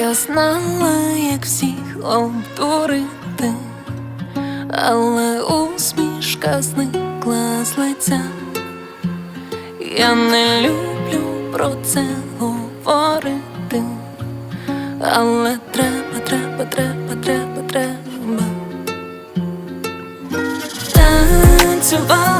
Я знала, як всіх обдурити, але усмішка зникла з лиця. Я не люблю про це говорити, але треба, треба, треба, треба, треба. Танцювала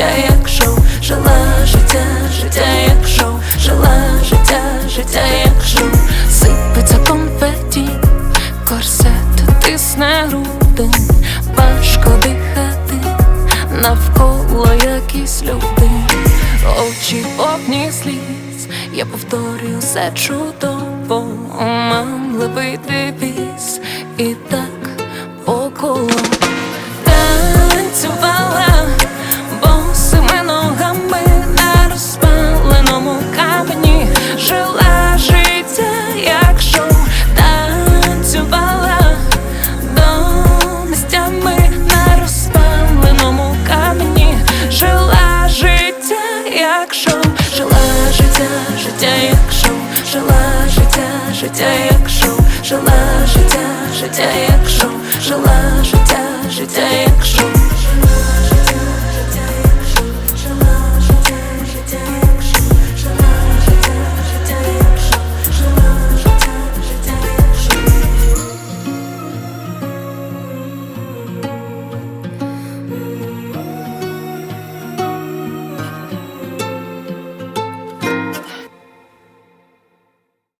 життя, як шоу, жила життя, життя, як шоу, жила життя, життя, як шоу, сипеться конфеті, корсет тисне груди, важко дихати, навколо якісь люди, очі повні сліз, я повторюю все чудово, оманливий девіз, і так по колу життя, життя, як шоу, жила життя, життя, як шоу, жила життя, життя, як шоу.